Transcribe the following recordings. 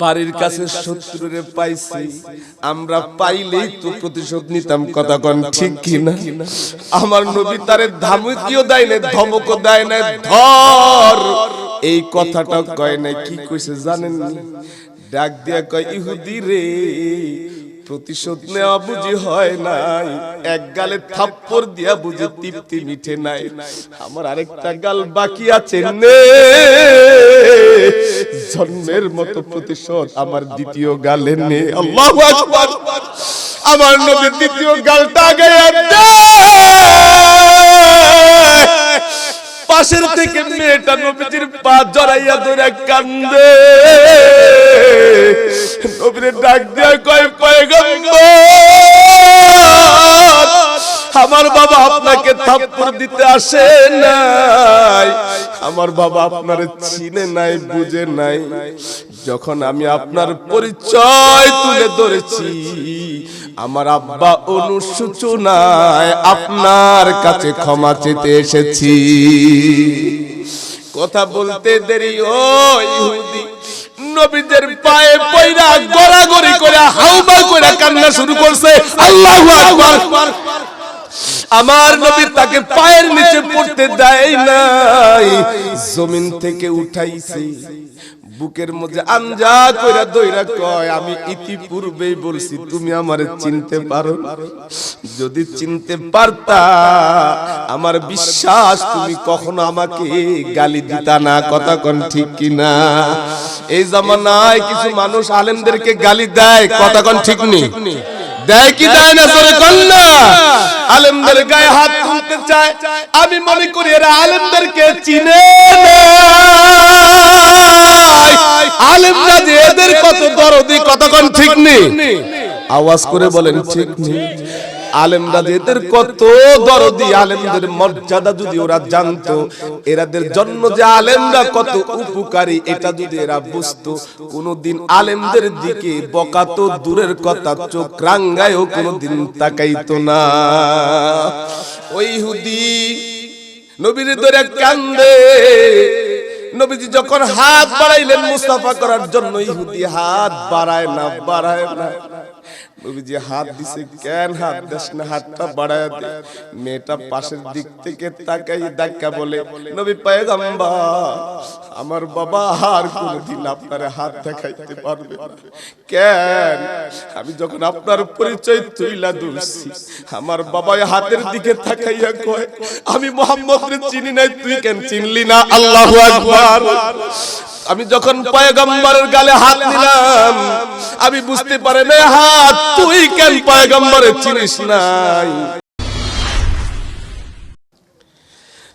বাড়ির কাছে শত্রুরে পাইছি। আমরা পাইলেই তো প্রতিশোধ নিতাম কথা কন ঠিক কিনা? আমার নবী তারে ধামকিও দেয় না ধমকও দেয় না ধর। এই কথাটা কয় না কি কইছে জানেন না? ডাক দিয়া কয় ইহুদি রে প্রতিশোধ নেওয়া বুঝি হয় নাই। এক গালে থাপ্পড় দিয়া বুঝি তৃপ্তি মিঠে নাই। আমার আরেকটা গাল বাকি আছে নে। জন্মের মতো প্রতিশোধ আমার দ্বিতীয় গালে নে। আল্লাহু আকবার। আমার নবী দ্বিতীয় গালটা আগে। পাশের থেকে মেয়েটা নবীজির পা জড়াইয়া ধরে কান্দে। নবীরে ডাক দিয়া কয়, পয়গম্বর, আমার বাবা আপনাকে থাপ্পড় দিতে আসে নাই। আমার বাবা আপনার চিনে নাই, বুঝে নাই। যখন আমি আপনার পরিচয় তুলে ধরেছি, আমার আব্বা অনুসূচনায় আপনার কাছে ক্ষমা চেতে এসেছি। কথা বলতে দেরি ও ইহুদি নবীদের পায়ে পয়রা গড়াগড়ি করে হাউমাউ করে কান্না শুরু করছে। আল্লাহু আকবার। আমার নবী তাকে পায়ের নিচে পড়তে দেয় নাই, জমিন থেকে উঠাইছে। বুকের মধ্যে আঞ্জা কইরা দইরা কয় আমি ইতিপূর্বেই বলছি তুমি আমার চিনতে পারো? যদি চিনতে পারতা আমার বিশ্বাস তুমি কখনো আমাকে গালি দিতা না কথা কোন ঠিক কিনা। এই জামানায় কিছু মানুষ আলেমদেরকে গালি দেয় কথা কোন ঠিক নেই দেয় কি দেয় না তোরে কন্যা? আলেমদের গায়ে হাত তুলতে চায়। আমি মনে করি এরা আলেমদেরকে চিনে। আলেমরা যে এদের কত দরদি, কতক্ষণ ঠিক নেই? আওয়াজ করে বলেন ঠিক নেই। আলেমরা যে এদের কত দরদি আলেমদের মর্যাদা যদি ওরা জানতো এরাদের জন্য যে আলেমরা কত উপকারী এটা যদি এরা বুঝতো কোনদিন আলেমদের দিকে বকা তো দূরের কথা চোখ রাঙ্গায়ও কোনদিন তাকাইতো না। ওই হুদি নবীর ধরে কান্দে। নবীজি যখন হাত বাড়াইলেন মুস্তাফা করার জন্য ইহুদি হাত বাড়ায় না বাড়ায় না। নবীজি হাত দিছে, কেন হাত দেশ না? হাতটা বাড়ায় দে। মেয়েটা পাশের দিক থেকে তাকাই ধাক্কা বলে, নবী পয়গম্বর, আমার বাবা আর কোনদিন আপনার হাত দেখাইতে পারবে কেন? আমি যখন আপনার পরিচয় তুইলা ধরছি, আমার বাবা হাতের দিকে তাকাইয়া কয়, আমি মোহাম্মদ চিনি নাই, তুই কেন চিনলি না? আল্লাহু আকবার। আমি যখন পয়গম্বরের গালে হাত নিলাম, আমি বুঝতে পারি না হাত, তুই কেন পয়গম্বরে চিনিস নাই?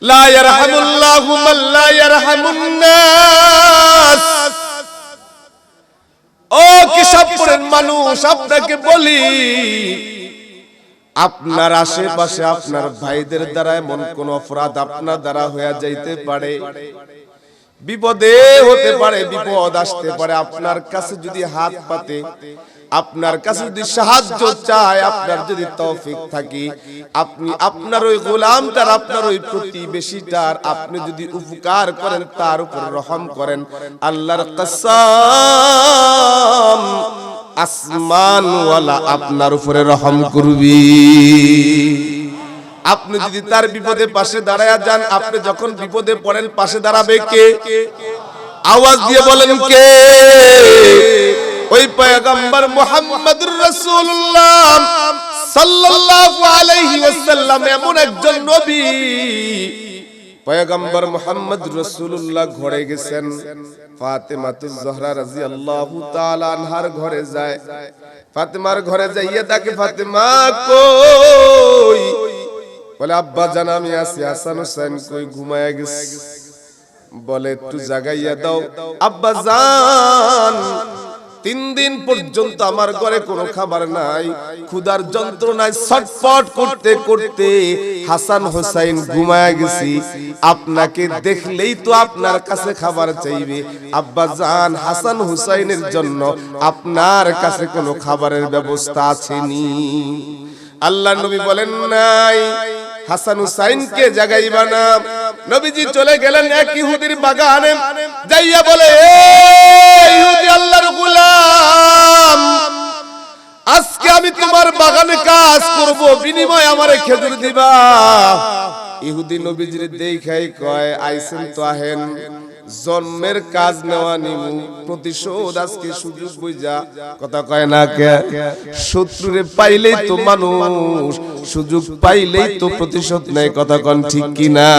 লা ইয়ারহামুল্লাহু মান লা ইয়ারহামুন নাস। ও কেশবপুরের মানুষ, আপনাকে বলি, আপনার আশেপাশে আপনার ভাইদের দ্বারা এমন কোন অপরাধ আপনার দ্বারা হয়ে যাইতে পারে? বিপদে হতে পারে, বিপদ আসতে পারে। আপনার কাছে যদি হাত পাতে, আপনার কাছে যদি সাহায্য চায়, আপনার যদি তৌফিক থাকে, আপনি আপনার ওই গোলামটার, আপনার ওই প্রতিবেশীটার আপনি যদি উপকার করেন, তার উপর রহম করেন। আল্লাহর কসম আসমানওয়ালা আপনার উপরে রহম করবি। আপনি যদি তার বিপদে পাশে দাঁড়ায় যান আপনি যখন বিপদে পড়েন পাশে দাঁড়াবে কে? আওয়াজ দিয়ে বলেন কে? ওই পয়গম্বর মুহাম্মদুর রাসূলুল্লাহ সাল্লাল্লাহু আলাইহি ওয়াসাল্লাম এমন একজন নবী। পয়গম্বর মোহাম্মদ রসুল্লাহ ঘরে গেছেন। ফাতেমাতুজ জহরা রাদিয়াল্লাহু তাআলা আনহার ঘরে যায়। ফাতেমার ঘরে যাইয়া তাকে ফাতেমা কই? বলে, আব্বা জান, আমি আছি। হাসান হোসেন কই ঘুমায়া গেছে? বলে, একটু জাগাইয়া দাও। আব্বা জান, তিন দিন পর্যন্ত আমার ঘরে কোনো খাবার নাই। ক্ষুধার যন্ত্রণায় ছটফট করতে করতে হাসান হোসাইন ঘুমায়া গেছি। আপনাকে দেখলেই তো আপনার কাছে খাবার চাইবে। আব্বা জান, হাসান হুসাইনের জন্য আপনার কাছে কোনো খাবারের ব্যবস্থা আছেনি আল্লাহ নবী বলেন, নাই। হাসান হুসাইনকে জাগাইবা না। নবীজি চলে গেলেন এক ইহুদির বাগানে। যাইয়া বলে "এ ইহুদি আল্লাহর গোলাম আজকে আমি তোমার বাগানে কাজ করব বিনিময় আমারে খেজুর দিবা। ইহুদি নবীজির দেখাই কয় আইসেন তো আহেন। জন্মের কাজ নেওয়া নিমু, প্রতিশোধ আজকে সুযোগ বুঝা, কথা কয় না কে? শত্রুরে পাইলেই তো মানুষ, সুযোগ পাইলেই তো প্রতিশোধ নেয়, কথা কন ঠিক কিনা?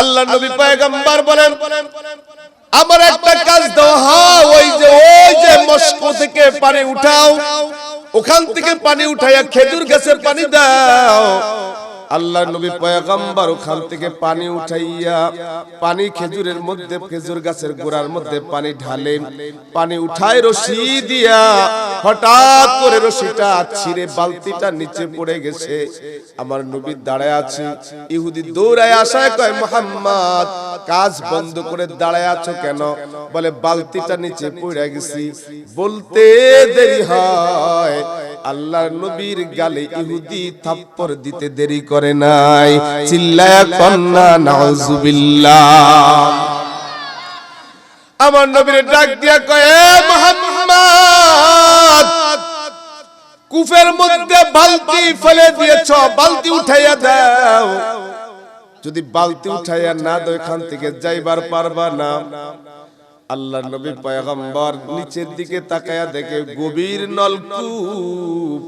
আল্লাহ নবী পয়গম্বর বলেন, আমার একটা কাজ দাও হ্যাঁ ওই যে ওই যে মস্কো থেকে পানি উঠাও, ওখান থেকে পানি উঠাইয়া খেজুর গাছের পানি দাও আল্লাহ নবী পয়গম্বর ওখান থেকে পানি উঠাইয়া পানি খেজুরের মধ্যে খেজুর গাছের গোড়ার মধ্যে পানি ঢালেন। পানি উঠায় রশি দিয়া হঠাৎ করে রশিটা ছিঁড়ে বালতিটা নিচে পড়ে গেছে। আমার নবী দাঁড়ায় আছে। ইহুদি দৌড়ায় আসায় কয় মোহাম্মদ কাজ বন্ধ করে দাঁড়ায় আছো কেন? বলে বালতিটা নিচে পড়ে গেছি। বলতে দেরি হয়। আল্লাহর নবীর গালে ইহুদি থাপ্পর দিতে দেরি করে নাই। চিল্লায়া কন্না নাউজুবিল্লাহ। আমার নবীর ডাক দিয়া কয়, "এ মুহাম্মদ, কুফের মধ্যে বালতি ফেলে দিয়েছ, বালতি উঠাইয়া দাও। যদি বালতি উঠাইয়া না দাও, এখান থেকে যাইবার পারবা না। আল্লাহ নবী পয়গম্বর নিচের দিকে তাকায়া দেখে গভীর নলকূপ।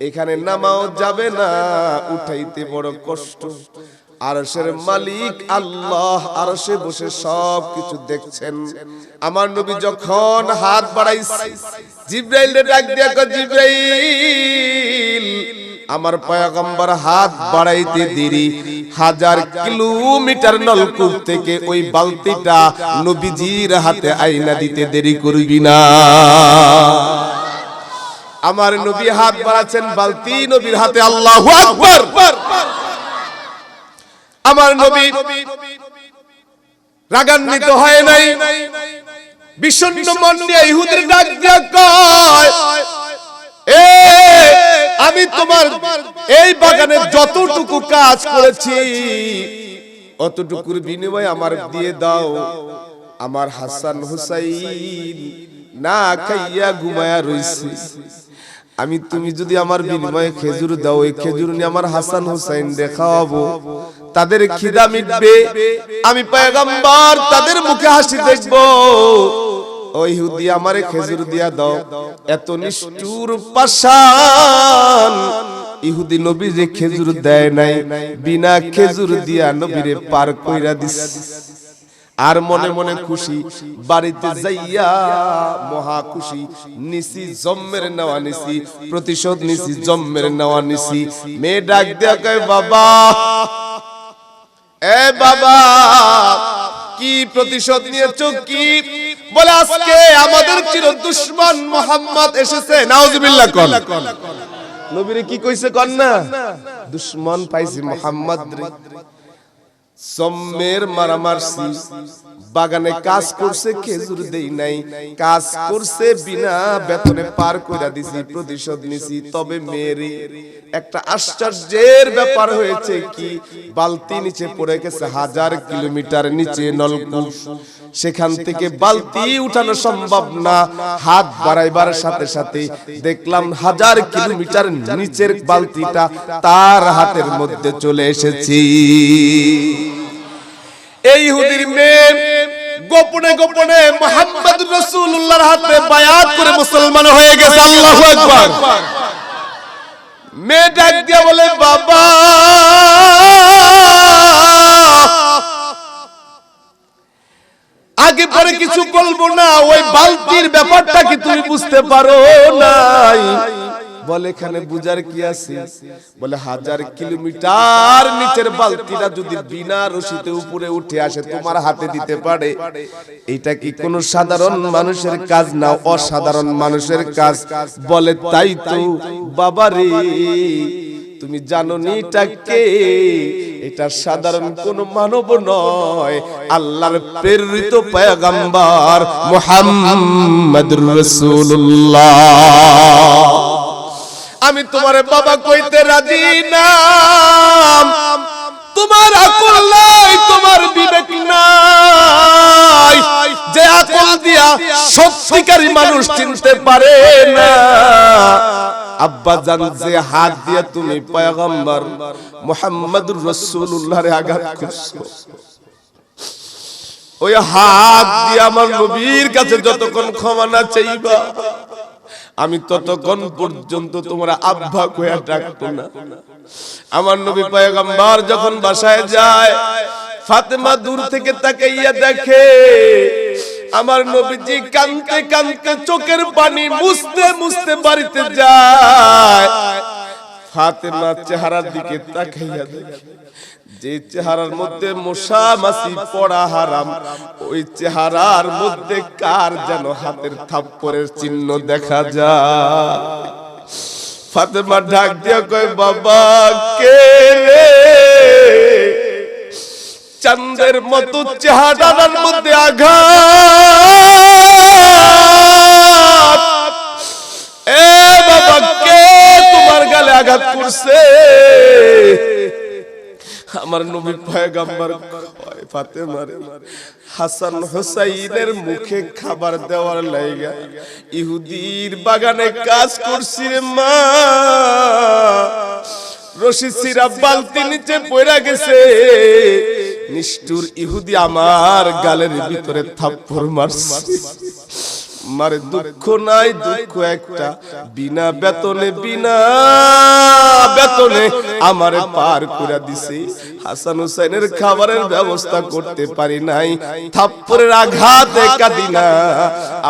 এখানে নামাও যাবে না, উঠাইতে বড় কষ্ট। আরশের মালিক আল্লাহ, আরশে বসে সব কিছু দেখছেন। আমার নবী যখন হাত বাড়াইছে জিব্রাইল ডাক দিয়া জিব্রাইল! আমার পয়গম্বর হাত বাড়াইতে দেরি। হাজার কিলোমিটার নলকূপ থেকে ওই বালতিটা নবীজির হাতে আইনা দিতে দেরি করবি না। আমার নবী হাত বাড়াচ্ছেন বালতি নবীর হাতে, আল্লাহু আমার নবী রাগান্বিত হয় নাই। বিষণ্ণ মন নিয়ে ইহুদের ডাক দিয়া কয়, এ আমি তোমার এই বাগানে যতটুকু কাজ করেছি, অতটুকুর বিনিময়ে আমার দিয়ে দাও। আমার হাসান হুসাইন না খাইয়া ঘুমায়া রইছে। আমি তুমি যদি আমার বিনিময়ে খেজুর দাও, এই খেজুর নিয়ে আমার হাসান হুসাইন দেখাবো তাদের খিদা মিটবে। আমি পয়গম্বর তাদের মুখে হাসি দেখব। ও ইহুদি, আমারে খেজুর দিয়া দাও। এত নিষ্ঠুর পাশান ইহুদি নবী যে খেজুর দেয় নাই, বিনা খেজুর দিয়া নবীরে পার কইরা দিস। আর মনে মনে খুশি, বাড়িতে যাইয়া মহা খুশি নিসি জম্মের নেওয়া নিসি প্রতিশোধ নিসি জম্মের নেওয়া নিসি মেয়ে ডাক দেয়া কয়, বাবা, এ বাবা, কি প্রতিশোধ নিয়েছো, কি বলে আজকে আমাদের চির দুশ্মন মোহাম্মদ এসেছে। নাউজুবিল্লাহ কোন। নবীরে কি কইছে কন না? দুশ্মন পাইছি মোহাম্মদ সম্মের মারামারছি। বাগানে কাজ করছে খেজুর দেই নাই। কাজ করছে বিনা বেতনে পার কইরা দিছি প্রতিশোধ নিছি। তবে মেয়েরে একটা আশ্চর্যের ব্যাপার হয়েছে কি? বালতি নিচে পড়ে গেছে হাজার কিলোমিটার নিচে নলকূপ। সেখান থেকে বালতি উঠানো সম্ভব না। হাত বাড়াইবার সাথে সাথে দেখলাম হাজার কিলোমিটার নিচের বালতিটা তার হাতের মধ্যে চলে এসেছি। এই ইহুদির মেয়ে গোপনে গোপনে মোহাম্মদ রাসূলুল্লাহর হাতে বায়াত করে মুসলমান হয়ে গেছে। আল্লাহু আকবার। মেয়ে ডাক দিয়া বলে, বাবা! আগে পরে কিছু বলব না, ওই বালতির ব্যাপারটা কি তুমি বুঝতে পারো নাই? বলে এখানে বুঝার কি আছে? বলে হাজার কিলোমিটার নিচের বালতিটা যদি বিনা রশিতে উপরে উঠে আসে, তোমার হাতে দিতে পারে। এটা কি কোন সাধারণ মানুষের কাজ না অসাধারণ মানুষের কাজ? বলে, তাই তো, বাবা রে, তুমি জানো নি এটা সাধারণ কোন মানব নয়। আল্লাহর প্রেরিত পয়গম্বর মুহাম্মদুর রাসূলুল্লাহ। আমি তোমার বাবা কইতে রাজি না তোমার আকল নাই, তোমার বিবেক নাই। যে আকল দিয়া সত্যিকারী মানুষ চিনতে পারে না। যে হাত দিয়ে তুমি পয়গম্বর আঘাত করছ, ওই হাত দিয়ে আমার নবীর কাছে যতক্ষণ ক্ষমা না চাইবা আমি ততক্ষণ পর্যন্ত তোমরা আব্বা কয়া ডাকতো না। আমার নবী পয়গম্বর যখন বাসায় যায়, ফাতেমা দূর থেকে তাকাইয়া দেখে, আমার নবীজি কানতে কানতে চোখের পানি মুছতে মুছতে বাড়িতে যায়। ফাতেমা চেহারার দিকে তাকাইয়া দেখে। যে চেহারার মধ্যে মশা মাছি পড়া হারাম, ওই চেহারার মধ্যে কার যেন হাতের থাপ্পরের চিহ্ন দেখা যায়? ফাতেমা ডাক দিয়া কয়, বাবা, কে রে? চন্দ্রের মতো চেহারার মধ্যে আঘাত। এ বাবা, কে তোমার গালে আঘাত করছে? আমার নবী পয়গম্বর কয় ফাতেমা রে হাসান হুসাইনের মুখে খাবার দেওয়ার লাইগা ইহুদির বাগানে কাজ করছি রে মা। রশি সিরা বালতি নিচে পড়া গেছে। নিষ্ঠুর ইহুদি আমার গালের ভিতরে থাপ্পড় মারছে। মারে দুঃখ নাই, দুঃখ একটা। বিনা বেতনে বিনা বেতনে আমারে পার করে দিছে। হাসান হুসাইনের খাবারের ব্যবস্থা করতে পারি নাই। থাপ্পরের আঘাতে কাঁদি না।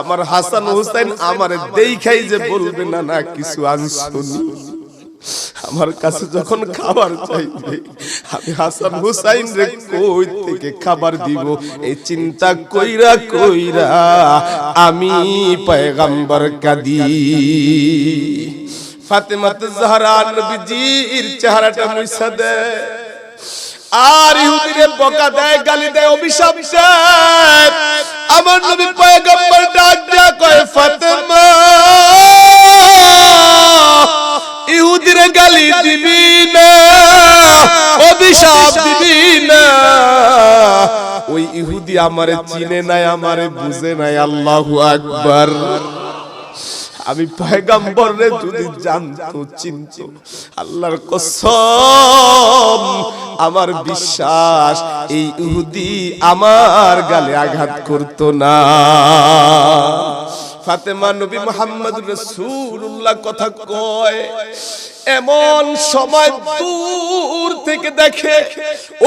আমার হাসান হুসাইন আমারে দেখাই যে বলবে না না কিছু আনসুনি। আমার কাছে যখন খাবার চাইবে, আমি হাসান হুসাইন রে কই থেকে খাবার দিব? এই চিন্তা কইরা কইরা আমি পয়গম্বর কাদি। ফাতেমাতে জাহরা নবীজির চেহারাটা মুইসা দেয় আর ইহুদিরে বকা দেয়, গালি দেয়, অভিশাপ দেয়। আমার নবী পয়গম্বর ডাক দিয়া কয়, ফাতেমা গালি দিবি না। অভিশাপ দিবি না। ওই ইহুদি আমারে চিনে নাই আমারে বুঝে নাই। আল্লাহু আকবার। আমি পয়গাম্বর যদি জানতো চিনত আল্লাহর কসম আমার বিশ্বাস এই ইহুদি আমার গালে আঘাত করতো না। ফাতেমা নবী মোহাম্মদ রাসূলুল্লাহ কথা কয় এমন সময় দূর থেকে দেখে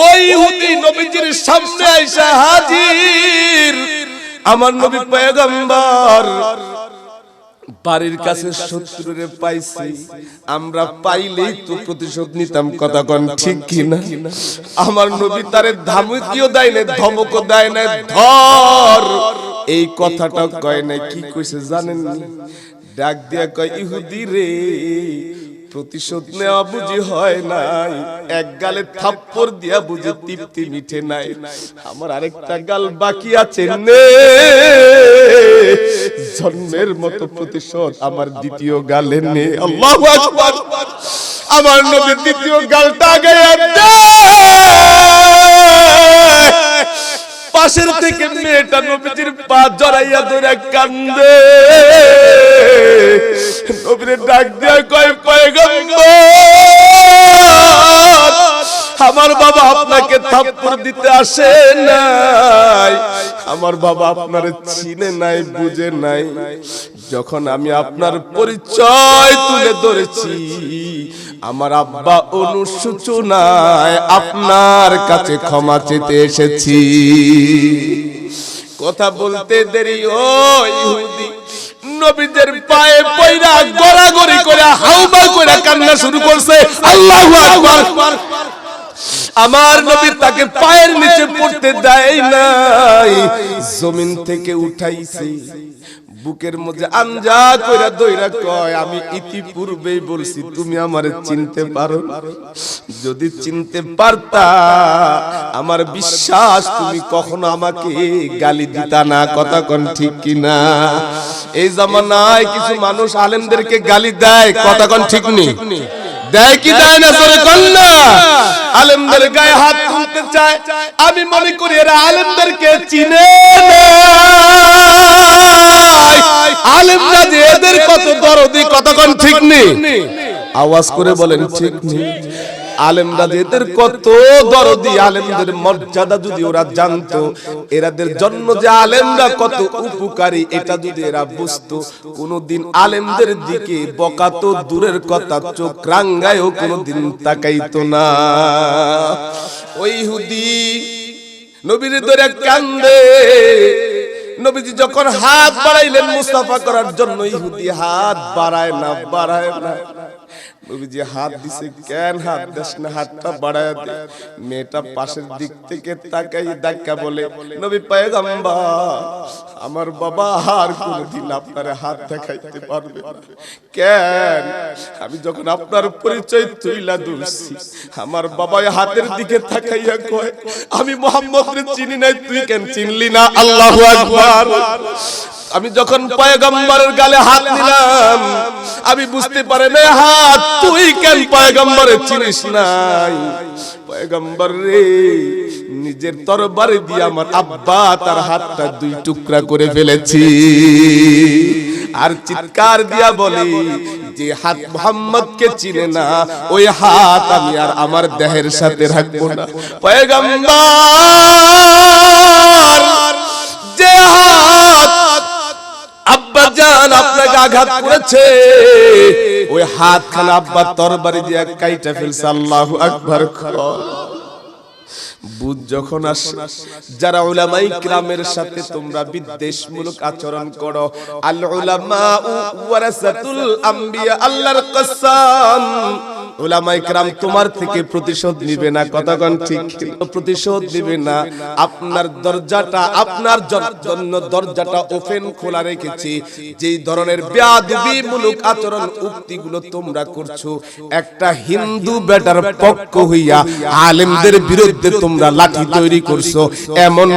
ওই ইহুদি নবীজির সামনে আইসা হাজির। আমার নবী পয়গম্বর বাড়ির কাছে শত্রুরে পাইছি। আমরা পাইলেই তো প্রতিশোধ নিতাম কথা কন ঠিক কিনা? আমার নবী তারে ধামকিও দেয় না ধমকও দেয় না ধর। এই কথাটা কয় না কি কইছে জানেন না? ডাক দিয়া কয় ইহুদি রে প্রতিশোধ নেওয়া বুঝি হয় নাই। এক গালে থাপ্পর দিয়া বুঝি তৃপ্তি মিঠে নাই। আমার আরেকটা গাল বাকি আছে নে। জন্মের মতো প্রতিশোধ আমার দ্বিতীয় গালে নে। আমার নদীর দ্বিতীয় গালটা গায়া পাশের থেকে মেয়েটা নবীজির পা জড়াইয়া ধরে কান্দে। নবীর ডাক দিয়া কয় পয়গম্বর! আমার বাবা আপনাকে থাপ্পড় দিতে আসে নাই। আমার বাবা আপনার চিনে নাই, বুঝে নাই। যখন আমি আপনার পরিচয় তুলে ধরেছি, আমার আব্বা অনুসূচনায় আপনার কাছে ক্ষমা চেতে এসেছি। কথা বলতে দেরি ও ইহুদি, নবীদের পায়ে পয়রা গড়াগড়ি করে হাউমাউ করে কান্না শুরু করছে। আল্লাহু আকবার। আমার নবী তাকে পায়ের নিচে পড়তে দেয় নাই। জমিন থেকে উঠাইছে। বুকের মধ্যে আঞ্জা কইরা দইরা কয়, আমি ইতিপূর্বেই বলছি, তুমি আমারে চিনতে পারো যদি চিনতে পারতা, আমার বিশ্বাস তুমি কখনো আমাকে গালি দিতা না। কথা কোন ঠিক কিনা? এই জামানায় কিছু মানুষ আলেমদেরকে গালি দেয়, কথা কোন ঠিক নেই দেয় কি দেয় না সরে কন্যা? আলেমদের গায়ে হাত তুলতে চায়। আমি মনে করি এরা আলেমদেরকে চিনে। আলেমরা যে এদের কত দরদি কতক্ষণ ঠিক নেই? আওয়াজ করে বলেন ঠিক নেই। আলেমরা এদের কত দরদি আলেমদের মর্যাদা যদি ওরা জানতো এরাদের জন্য যে আলেমরা কত উপকারী এটা যদি এরা বুঝতো কোনদিন আলেমদের দিকে বকা তো দূরের কথা চোখ রাঙ্গায়ও কোনদিন তাকাইতো না। ওই ইহুদি নবীর ধরে কান্দে। নবীজি যখন হাত বাড়াইলেন মুস্তাফা করার জন্য ইহুদি হাত বাড়ায় না বাড়ায় না। নবীজি হাত দিছে, কেন হাত না? হাতটা বাড়ায় দে। মেয়েটা পাশের দিক থেকে তাকাই ধাক্কা বলে, নবী আমার বাবা আর কোনদিন আপনার হাত দেখাইতে পারবে কেন? আমি যখন আপনার পরিচয় তুইলা দুলছি আমার বাবা হাতের দিকে তাকাইয়া কয়, আমি মোহাম্মদ চিনি নাই, তুই কেন চিনলি না? আল্লাহু আকবার। আমি যখন পয়গম্বরের গালে হাত নিলাম, আমি বুঝতে পারি না হাত, তুই কেন পয়গম্বরের চিনিস নাই? পয়গম্বর নিজের তরবারে দিয়ে আমার আব্বা তার হাতটা দুই টুকরা করে ফেলেছি। আর চিৎকার দিয়া বলি, যে হাত মোহাম্মদকে চিনে না, ওই হাত আমি আর আমার দেহের সাথে রাখব না। পয়গম্বর, যে হাত আব্বা জান আপনাকে আঘাত করেছে। ওই হাত খান আব্বা তরবারি দিয়ে কাইটা ফেলছে, আল্লাহু আকবার। বুধ যখন আসে, যারা উলামাই কিরামের সাথে তোমরা বিদ্বেষমূলক আচরণ করো, আল ওয়ারাসাতুল আম্বিয়া, আল্লাহর কসম। তোমার থেকে প্রতিশোধ না ঠিক প্রতিশোধ না। আপনার দরজাটা, আপনার জন্য দরজাটা ওপেন খোলা রেখেছি। যেই ধরনের মূলক আচরণ, উক্তিগুলো তোমরা করছ, একটা হিন্দু বেটার পক্ষ হইয়া আলেমদের বিরুদ্ধে তোমরা লাঠি তৈরি করছ। এমন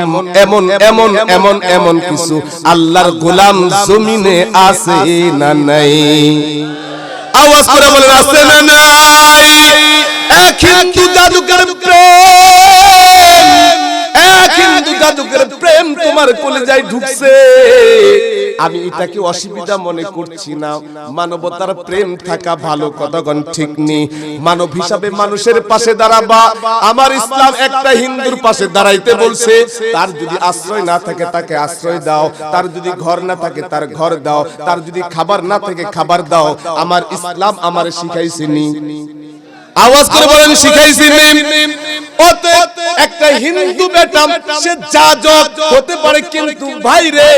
এমন এমন এমন এমন কিছু আল্লাহর গোলাম জমিনে আছে না নাই? আওয়াজ করে বলেন, আছে না নাই? এক হিন্দু জাদুকর প্রেম। এক প্রেম তোমার কলেজায় ঢুকছে। আমি এটাকে অসুবিধা মনে করছি না। মানবতার প্রেম থাকা ভালো কতক্ষণ ঠিক নেই। মানব হিসাবে মানুষের পাশে দাঁড়াবা। আমার ইসলাম একটা হিন্দুর পাশে দাঁড়াইতে বলছে। তার যদি আশ্রয় না থাকে তাকে আশ্রয় দাও। তার যদি ঘর না থাকে তার ঘর দাও। তার যদি খাবার না থাকে খাবার দাও। আমার ইসলাম আমার শিখাইছে নি। আওয়াজ করে বলেন শিখাইছি একটা হিন্দু বেটা সে যাজক হতে পারে কিন্তু ভাইরে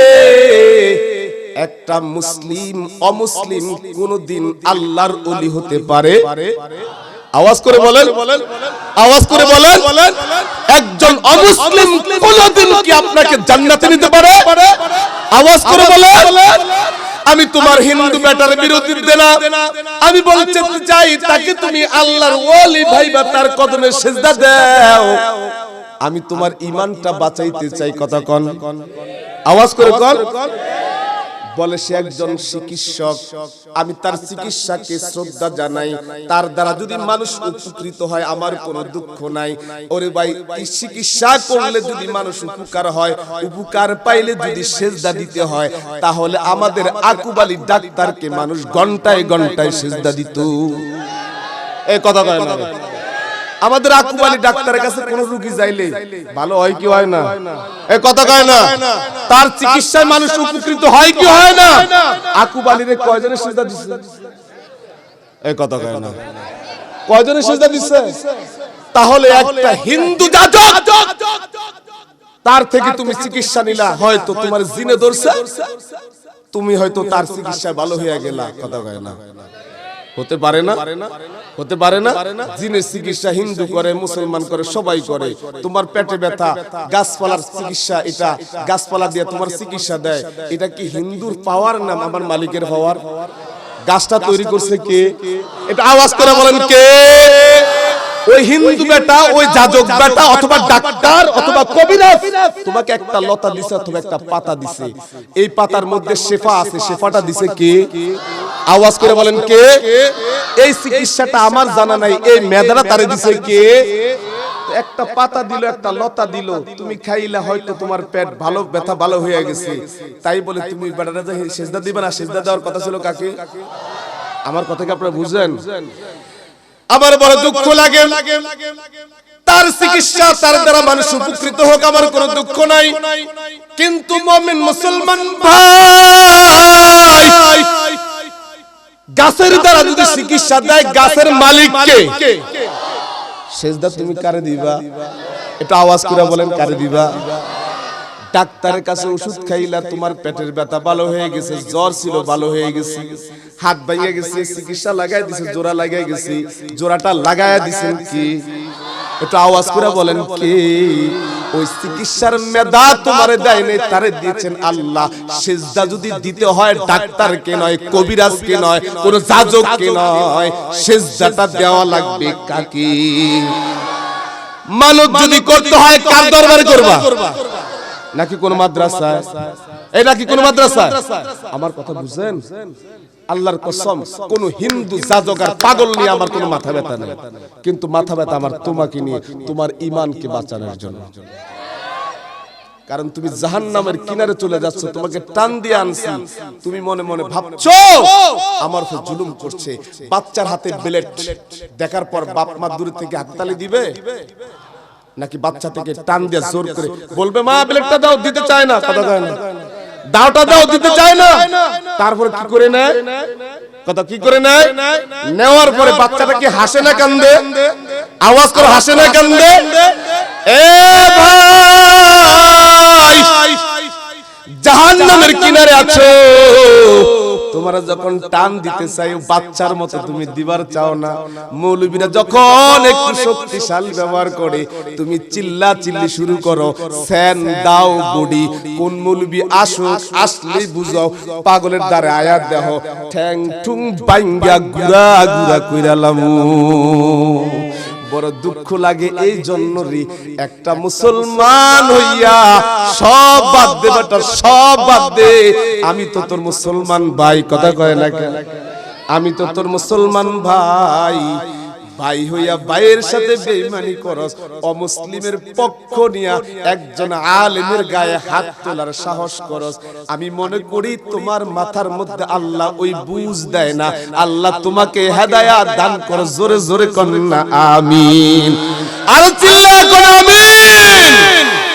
একটা মুসলিম অমুসলিম কোনদিন আল্লাহর ওলি হতে পারে। আওয়াজ করে বলেন আওয়াজ করে বলেন একজন অমুসলিম কোনদিন কি আপনাকে জান্নাতে নিতে পারে? আওয়াজ করে বলেন। আমি তোমার হিন্দু বেটার বিরোধী না আমি বলতে চাই তাকে তুমি আল্লাহর ওলি ভাইবা তার কদমে সেজদা দাও। আমি তোমার ইমানটা বাঁচাইতে চাই, কথা কন। আওয়াজ করে কন। বলে সে একজন চিকিৎসক। আমি তার চিকিৎসাকে শ্রদ্ধা জানাই। তার দ্বারা যদি মানুষ উপকৃত হয় আমার কোনো দুঃখ নাই। ওরে ভাই চিকিৎসা করলে যদি মানুষ উপকার হয় উপকার পাইলে যদি সেজদা দিতে হয় তাহলে আমাদের আকুবালি ডাক্তারকে মানুষ ঘন্টায় ঘন্টায় সেজদা দিত। এই কথা কয় না আমাদের আকুবালি ডাক্তারের কাছে কোন রোগী যাইলে ভালো হয় কি হয় না? এই কথা কয় না? তার চিকিৎসায় মানুষ উপকৃত হয় কি হয় না? আকুবালিরে কয়জনে সিজদা দিচ্ছে এই কথা কয় না। কয়জনে সিজদা দিচ্ছে তাহলে একটা হিন্দু যাজক! তার থেকে তুমি চিকিৎসা নিলা হয়তো তোমার জিনে ধরছে? তুমি হয়তো তার চিকিৎসা ভালো হয়ে গেলা কথা কয় না। হতে পারে না, হতে পারে না। জিনের চিকিৎসা হিন্দু করে, মুসলমান করে, সবাই করে। তোমার পেটে ব্যথা, গাছপালার চিকিৎসা এটা, গাছপালা দিয়ে তোমার চিকিৎসা দেয়। এটা কি হিন্দুর পাওয়ার নাম আমার মালিকের হওয়ার গাছটা তৈরি করছে কে? এটা আওয়াজ করে বলেন কে? ওই হিন্দু বেটা ওই যাজক বেটা অথবা ডাক্তার অথবা কবিরাজ তোমাকে একটা লতা দিছে অথবা একটা পাতা দিছে। এই পাতার মধ্যে শেফা আছে শেফাটা দিছে কে? আওয়াজ করে বলেন কে? এই চিকিৎসাটা আমার জানা নাই। এই মেধাটা তারে দিছে কে? একটা পাতা দিল একটা লতা দিল। তুমি খাইলে হয়তো তোমার পেট ভালো ব্যথা ভালো হয়ে গেছে। তাই বলে তুমি বেটাটা সেজদা দিবে না সেজদা দেওয়ার কথা ছিল কাকে? আমার কথা কি আপনারা বুঝলেন? আমার বড় দুঃখ লাগে। তার চিকিৎসা, তার দ্বারা মানুষ উপকৃত হোক, আমার কোনো দুঃখ নাই। কিন্তু মমিন মুসলমান ভাই, গাছের দ্বারা যদি চিকিৎসা দেয়, গাছের মালিককে। সেজদা তুমি কারে দিবা? এটা আওয়াজ করে বলেন, কারে দিবা? ডাক্তারের কাছে ওষুধ খাইলা তোমার পেটের ব্যথা ভালো হয়ে গেছে, জ্বর ছিল, ভালো হয়ে গেছে। হাত ভাঙিয়ে গেছে চিকিৎসা লাগাই দিছে জোড়া লাগাই গেছে জোড়াটা লাগায়া দিছেন কি? একটু আওয়াজ করে বলেন কি? ওই চিকিৎসার মেধা তোমারে দেয় নাই তারে দিয়েছেন আল্লাহ। সেজদা যদি দিতে হয় ডাক্তারকে নয় কবিরাজকে নয় কোন যাজককে নয়। সেজদাটা দেওয়া লাগবে কাকে। মানত যদি করতে হয় কার দরবারে করবা? নাকি কোন মাদ্রাসায়? এই নাকি কোন মাদ্রাসায়? আমার কথা বুঝেন আল্লাহর কসম কোন হিন্দু যাজক আর পাগল নিয়ে আমার কোনো মাথা ব্যথা নেই। কিন্তু মাথা ব্যথা আমার তোমাকে নিয়ে তোমার ইমানকে বাঁচানোর জন্য। কারণ তুমি জাহান্নামের কিনারে চলে যাচ্ছ তোমাকে টান দিয়ে আনছি। তুমি মনে মনে ভাবছ আমার উপর জুলুম করছে। বাচ্চার হাতে ব্লেড দেখার পর বাপ মা দূর থেকে হাততালি দিবে? নাকি বাচ্চা থেকে টান দিয়ে জোর করে বলবে মা ব্লেডটা দাও দিতে চায় না। কথা কয় না। দাওটা দাও দিতে চায় না। তারপরে কি করে নেয়? কথা কি করে নেয়? নেওয়ার পরে বাচ্চাটা কি হাসে না কান্দে? আওয়াজ করে হাসে না কান্দে? এ ভাই! জাহান্নামের কিনারে আছো। তোমরা যখন টান দিতে চাই বাচ্চার মতো তুমি দিবার চাও না। মৌলবীরা যখন একটু শক্তিশালী ব্যবহার করে তুমি চিল্লা চিল্লি শুরু করো স্যান দাও বডি কোন মৌলবী আসুক আসলেই বুঝাও পাগলের দ্বারা আয়াত দেহ ঠ্যাং ঠুং বাইঙ্গা গুড়া গুড়া কইরালাম। বড় দুঃখ লাগে এই জন্য রে একটা মুসলমান হইয়া সব বাদ দে বেটা সব বাদ দে আমি তো তোর মুসলমান ভাই কথা কয় না আমি তো তোর মুসলমান ভাই। ভাই হইয়া ভাইয়ের সাথে বেইমানি করস, অমুসলিমের পক্ষ নিয়া একজন আলেমের গায়ে হাত তোলার সাহস করস। আমি মনে করি তোমার মাথার মধ্যে আল্লাহ ওই বুঝ দেয় না। আল্লাহ তোমাকে হেদায়াত দান কর, জোরে জোরে কন্যা, আমিন। আর চিল্লা কর আমিন।